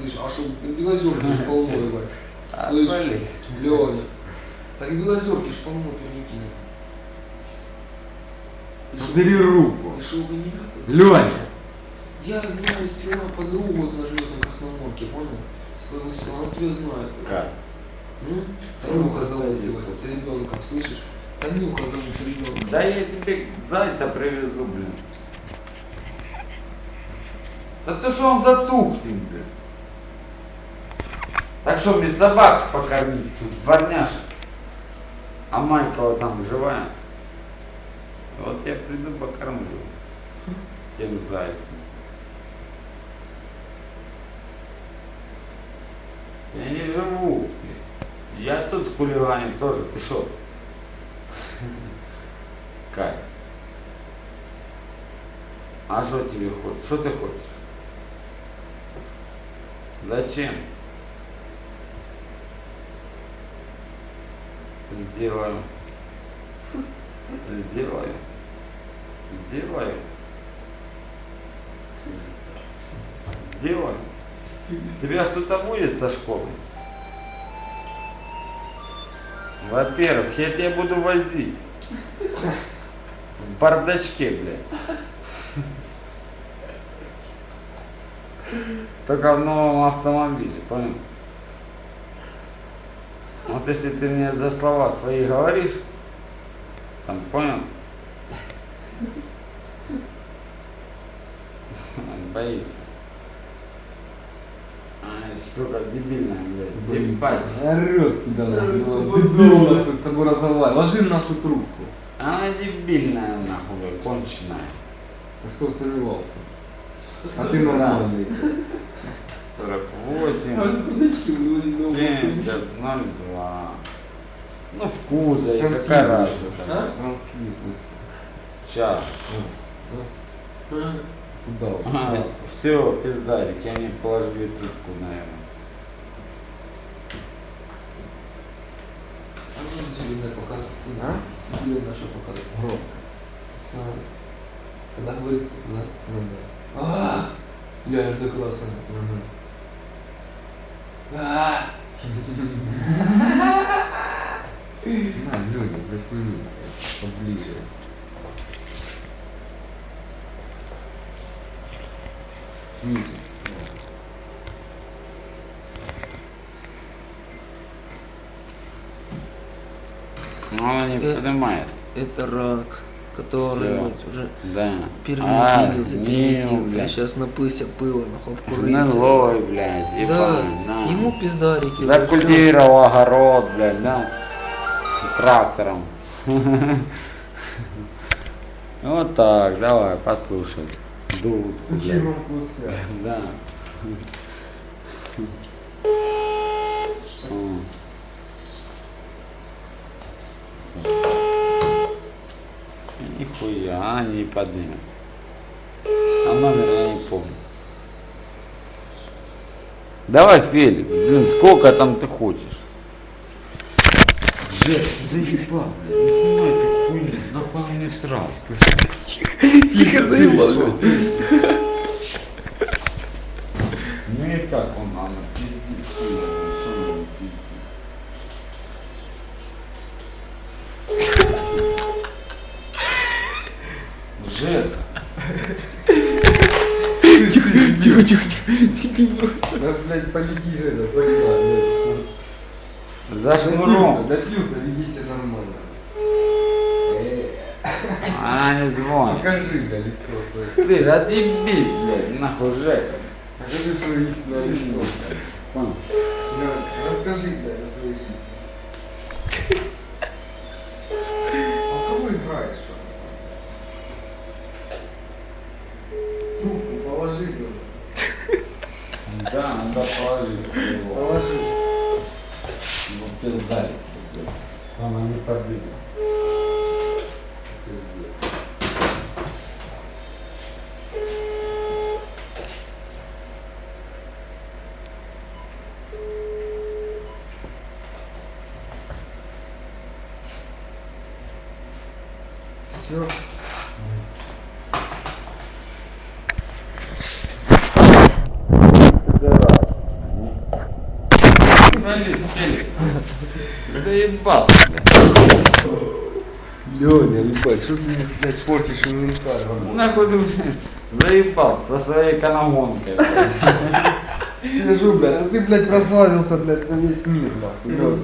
слышь, а что, Белозерки ж полно. А, Слышь, блин. Леня. Так Белозерки ж полно, прикинь. И шо- Убери руку. И шо? Леня. Я знаю с села подругу, она живет на Красноморке, понял? Своего села, она тебя знает. Как? М? Танюха зовут его, с ребенком, слышишь? Танюха зовут с ребенком. Да я тебе зайца привезу, блин. Да то что он затухнет, блин. Так что мне собак покормить, тут дворняшек. А Майкова там живая. Вот я приду покормлю тем зайцем. Я не живу. Я тут хулиганю тоже. Ты шо? Как? А что тебе хочешь? Что ты хочешь? Зачем? Сделаю. Сделаю. Сделаю. Сделаю. Тебя кто-то будет со школы? Во-первых, я тебя буду возить. В бардачке, блядь. Только в новом автомобиле, понял? Вот если ты мне за слова свои говоришь, там, понял? Он боится. Ай, сука, дебильная, блядь. Ебать. Орёт тебя Дебил нахуй с тобой разговаривать. Ложи нахуй трубку. Она дебильная, нахуй, конченая. А что сомневался? А ты нормальный. 48. А кудочки выводить на 70, 02. Ну, в кузове, какая разница. А? Сейчас. А? Туда вот. Ага, сразу. все, пиздарики, они положили трубку, наверное. А ну зеленая показывает. А? Зеленая наша показывает. Громкость. А. Когда говорит да? Ну да. А, Ля, это красная. Мгм. На, Леня, засними поближе. Ниже. Но она не Э. понимает. Это рак, который блядь, уже Да. переместился, А, блядь. Сейчас напылся пыла, нахуй обкурился. Гнилой, блядь, Да, ебаный, на. ему пиздарики. уже, Закультивировал огород, блядь, да. Трактором. Вот так, давай, послушай. Дудку, блядь. громкую связь. Да. Нихуя, она не поднимет. А номер я не помню. Давай, Феликс, блин, сколько там ты хочешь? Жек, заебал, блядь, не снимай эту хуйню, нахуй он не срал. Тихо заебал, Ну и как он, она пиздит, хуя, ну, что она пиздит? Жека, Тихо, тихо, тихо, тихо. Нас, блядь, полети же, загнал, блядь. за шнуром. Допился, веди себя нормально. Она не звонит. Покажи, бля, лицо свое. Слышь, отъебись, блядь, нахуй Жека. Покажи свое истинное лицо. Понял? Бля, расскажи, бля, о своей жизни. Да, надо положить его. Положи. Ну, блядь. Там они подвигли. Пиздец. Все. Полетели. Заебался, блядь. Леня, ебать, что ты блядь, портишь инвентарь? Нахуй ты, блядь, заебался со своей канагонкой. блядь. Скажу, блядь, а ты, блядь, прославился, блядь, на весь мир, нахуй.